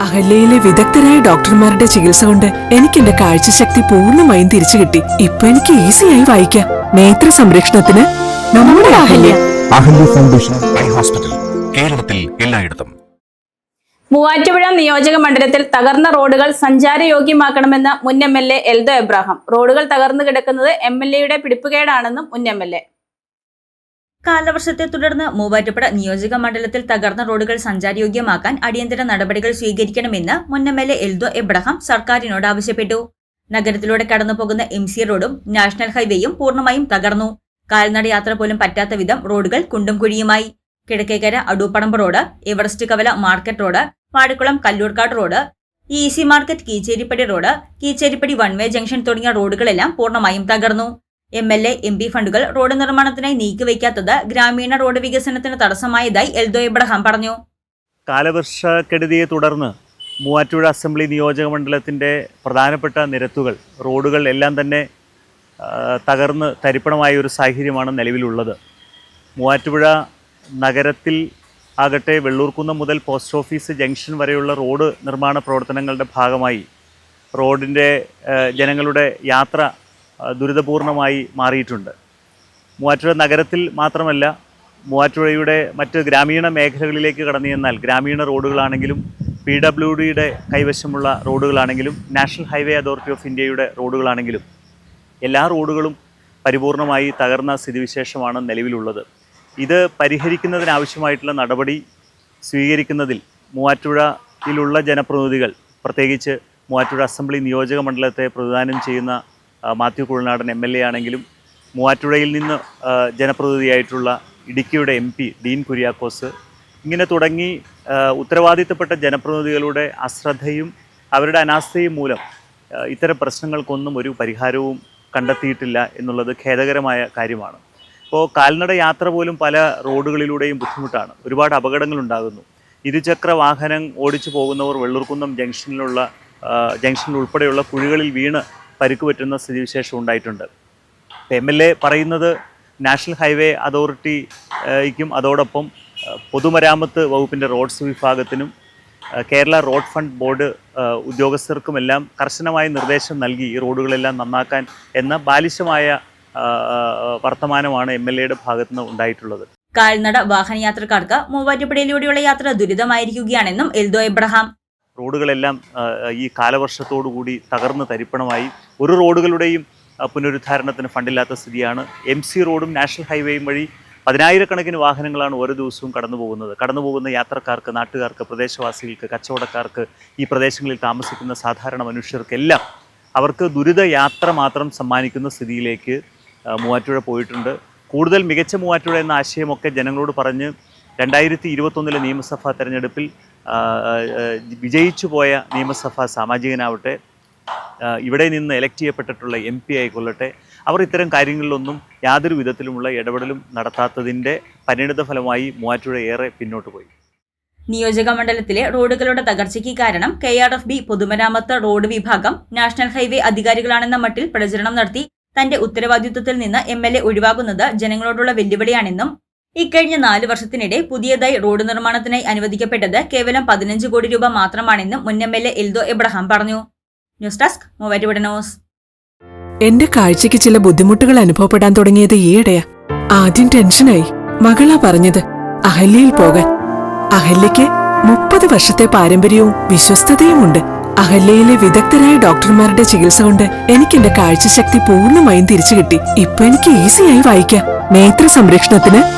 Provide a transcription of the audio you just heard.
അഹല്യയിലെ വിദഗ്ധരായ ഡോക്ടർമാരുടെ ചികിത്സ കൊണ്ട് എനിക്ക് എന്റെ കാഴ്ചശക്തി പൂർണമായും തിരിച്ചു കിട്ടി. ഇപ്പൊ എനിക്ക് ഈസിയായി വായിക്കാം. നേത്ര സംരക്ഷണത്തിന് നമ്മുടെ Ahalya. Ahalya foundation eye hospital കേരളത്തിൽ എല്ലായിടത്തും. മൂവാറ്റുപുഴ നിയോജക മണ്ഡലത്തിൽ തകർന്ന റോഡുകൾ സഞ്ചാരയോഗ്യമാക്കണമെന്ന് മുൻ M L A Eldo Abraham. റോഡുകൾ തകർന്നു കിടക്കുന്നത് എം എൽ എയുടെ പിടിപ്പുകേടാണെന്നും മുൻ എം എൽ എ. കാലവർഷത്തെ തുടർന്ന് മൂവാറ്റുപുഴ നിയോജക മണ്ഡലത്തിൽ തകർന്ന റോഡുകൾ സഞ്ചാരയോഗ്യമാക്കാൻ അടിയന്തര നടപടികൾ സ്വീകരിക്കണമെന്ന് മുൻ M L A Eldo Abraham സർക്കാരിനോട് ആവശ്യപ്പെട്ടു. നഗരത്തിലൂടെ കടന്നുപോകുന്ന എം സി റോഡും നാഷണൽ ഹൈവേയും പൂർണമായും തകർന്നു. കാൽനട യാത്ര പോലും പറ്റാത്ത വിധം റോഡുകൾ കുണ്ടും കുഴിയുമായി. കിഴക്കേക്കര അടൂപ്പടമ്പ് റോഡ് എവറസ്റ്റ് കവല market road Padikkulam Kallurkad road E C market Keecheripadi road Keecheripadi one way junction തുടങ്ങിയ റോഡുകളെല്ലാം പൂർണമായും തകർന്നു. M L A M P ഫണ്ടുകൾ റോഡ് നിർമ്മാണത്തിനായി നീക്കിവയ്ക്കാത്തത് ഗ്രാമീണ റോഡ് വികസനത്തിന് തടസ്സമായതായി എൽദോ എബ്രഹാം പറഞ്ഞു. കാലവർഷക്കെടുതിയെ തുടർന്ന് മൂവാറ്റുപുഴ അസംബ്ലി നിയോജക മണ്ഡലത്തിന്റെ പ്രധാനപ്പെട്ട നിരത്തുകൾ റോഡുകൾ എല്ലാം തന്നെ തകർന്ന് തരിപ്പണമായ ഒരു സാഹചര്യമാണ് നിലവിലുള്ളത്. മൂവാറ്റുപുഴ നഗരത്തിൽ ആകട്ടെ വെള്ളൂർക്കുന്നം മുതൽ പോസ്റ്റ് ഓഫീസ് ജംഗ്ഷൻ വരെയുള്ള റോഡ് നിർമ്മാണ പ്രവർത്തനങ്ങളുടെ ഭാഗമായി റോഡിന്റെ ജനങ്ങളുടെ യാത്ര ദുരിതപൂർണമായി മാറിയിട്ടുണ്ട്. മൂവാറ്റുപുഴ നഗരത്തിൽ മാത്രമല്ല മൂവാറ്റുപുഴയുടെ മറ്റ് ഗ്രാമീണ മേഖലകളിലേക്ക് കടന്നു ചെന്നാൽ ഗ്രാമീണ റോഡുകളാണെങ്കിലും പി ഡബ്ല്യു ഡിയുടെ കൈവശമുള്ള റോഡുകളാണെങ്കിലും നാഷണൽ ഹൈവേ അതോറിറ്റി ഓഫ് ഇന്ത്യയുടെ റോഡുകളാണെങ്കിലും എല്ലാ റോഡുകളും പരിപൂർണമായി തകർന്ന സ്ഥിതിവിശേഷമാണ് നിലവിലുള്ളത്. ഇത് പരിഹരിക്കുന്നതിനാവശ്യമായിട്ടുള്ള നടപടി സ്വീകരിക്കുന്നതിൽ മൂവാറ്റുപുഴയിലുള്ള ജനപ്രതിനിധികൾ പ്രത്യേകിച്ച് മൂവാറ്റുപുഴ അസംബ്ലി നിയോജക മണ്ഡലത്തെ പ്രതിദാനം ചെയ്യുന്ന Mathew Kuzhanadan M L A ആണെങ്കിലും മൂവാറ്റുപുഴയിൽ നിന്ന് ജനപ്രതിനിധിയായിട്ടുള്ള ഇടുക്കിയുടെ എം പി ഡീൻ കുര്യാക്കോസ് ഇങ്ങനെ തുടങ്ങി ഉത്തരവാദിത്തപ്പെട്ട ജനപ്രതിനിധികളുടെ അശ്രദ്ധയും അവരുടെ അനാസ്ഥയും മൂലം ഇത്തരം പ്രശ്നങ്ങൾക്കൊന്നും ഒരു പരിഹാരവും കണ്ടെത്തിയിട്ടില്ല എന്നുള്ളത് ഖേദകരമായ കാര്യമാണ്. ഇപ്പോൾ കാൽനട യാത്ര പോലും പല റോഡുകളിലൂടെയും ബുദ്ധിമുട്ടാണ്. ഒരുപാട് അപകടങ്ങൾ ഉണ്ടാകുന്നു ഇരുചക്ര വാഹനം ഓടിച്ചു പോകുന്നവർ വെള്ളൂർക്കുന്നം ജംഗ്ഷനിലുള്ള ജംഗ്ഷനിൽ ഉൾപ്പെടെയുള്ള കുഴികളിൽ വീണ് പരിക്ക് പറ്റുന്ന സ്ഥിതിവിശേഷം ഉണ്ടായിട്ടുണ്ട്. എം എൽ എ പറയുന്നത് നാഷണൽ ഹൈവേ അതോറിറ്റിക്കും അതോടൊപ്പം പൊതുമരാമത്ത് വകുപ്പിന്റെ റോഡ്സ് വിഭാഗത്തിനും കേരള റോഡ് ഫണ്ട് ബോർഡ് ഉദ്യോഗസ്ഥർക്കുമെല്ലാം കർശനമായ നിർദ്ദേശം നൽകി ഈ റോഡുകളെല്ലാം നന്നാക്കാൻ എന്ന ബാലിശമായ വർത്തമാനമാണ് എം എൽ എയുടെ ഭാഗത്തു നിന്ന് ഉണ്ടായിട്ടുള്ളത്. കാൽനട വാഹനയാത്രക്കാർക്ക് മൂവാറ്റുപുഴയിലൂടെയുള്ള യാത്ര ദുരിതമായിരിക്കുകയാണെന്നും എൽദോ എബ്രഹാം റോഡുകളെല്ലാം ഈ കാലവർഷത്തോടുകൂടി തകർന്ന് തരിപ്പണമായി. ഒരു റോഡുകളുടെയും പുനരുദ്ധാരണത്തിന് ഫണ്ടില്ലാത്ത സ്ഥിതിയാണ്. എം സി റോഡും നാഷണൽ ഹൈവേയും വഴി പതിനായിരക്കണക്കിന് വാഹനങ്ങളാണ് ഓരോ ദിവസവും കടന്നു പോകുന്നത് കടന്നു പോകുന്ന യാത്രക്കാർക്ക് നാട്ടുകാർക്ക് പ്രദേശവാസികൾക്ക് കച്ചവടക്കാർക്ക് ഈ പ്രദേശങ്ങളിൽ താമസിക്കുന്ന സാധാരണ മനുഷ്യർക്കെല്ലാം അവർക്ക് ദുരിത യാത്ര മാത്രം സമ്മാനിക്കുന്ന സ്ഥിതിയിലേക്ക് മൂവാറ്റുപുഴ പോയിട്ടുണ്ട്. കൂടുതൽ മികച്ച മൂവാറ്റുപുഴ എന്ന ആശയമൊക്കെ ജനങ്ങളോട് പറഞ്ഞ് രണ്ടായിരത്തി ഇരുപത്തൊന്നിലെ നിയമസഭാ തെരഞ്ഞെടുപ്പിൽ വിജയിച്ചു പോയ നിയമസഭാ സാമാജികനാവട്ടെ ഇവിടെ നിന്ന് എലക്ട് ചെയ്യപ്പെട്ടിട്ടുള്ള എം പി ആയിക്കൊള്ളട്ടെ അവർ ഇത്തരം കാര്യങ്ങളിലൊന്നും യാതൊരു വിധത്തിലുമുള്ള ഇടപെടലും നടത്താത്തതിന്റെ പരിണിത ഫലമായി മൂവാറ്റുപുഴ ഏറെ പിന്നോട്ട് പോയി. നിയോജക മണ്ഡലത്തിലെ റോഡുകളുടെ തകർച്ചയ്ക്ക് കാരണം കെ ആർ എഫ് ബി പൊതുമരാമത്ത് റോഡ് വിഭാഗം നാഷണൽ ഹൈവേ അധികാരികളാണെന്ന മട്ടിൽ പ്രചരണം നടത്തി തന്റെ ഉത്തരവാദിത്വത്തിൽ നിന്ന് എം എൽ എ ഒഴിവാകുന്നത് ജനങ്ങളോടുള്ള വെല്ലുവിളിയാണെന്നും ഇക്കഴിഞ്ഞ നാല് വർഷത്തിനിടെ പുതിയതായി റോഡ് നിർമ്മാണത്തിനായി അനുവദിക്കപ്പെട്ടത് കേവലം പതിനഞ്ച് കോടി രൂപ മാത്രമാണെന്നും മുൻ M L A Eldo Abraham പറഞ്ഞു. News desk Muvattupuzha news. എന്റെ കാഴ്ചയ്ക്ക് ചില ബുദ്ധിമുട്ടുകൾ അനുഭവപ്പെടാൻ തുടങ്ങിയത് ഈയിടെയാ. ആദ്യം ടെൻഷനായി. മകളാ പറഞ്ഞത് അഹല്യയിൽ പോകാൻ. അഹല്യയ്ക്ക് മുപ്പത് വർഷത്തെ പാരമ്പര്യവും വിശ്വസ്തതയുമുണ്ട്. അഹല്യയിലെ വിദഗ്ധരായ ഡോക്ടർമാരുടെ ചികിത്സ കൊണ്ട് എനിക്ക് എന്റെ കാഴ്ചശക്തി പൂർണമായും തിരിച്ചു കിട്ടി ഇപ്പൊ എനിക്ക് ഈസിയായി വായിക്കാം. നേത്ര സംരക്ഷണത്തിന്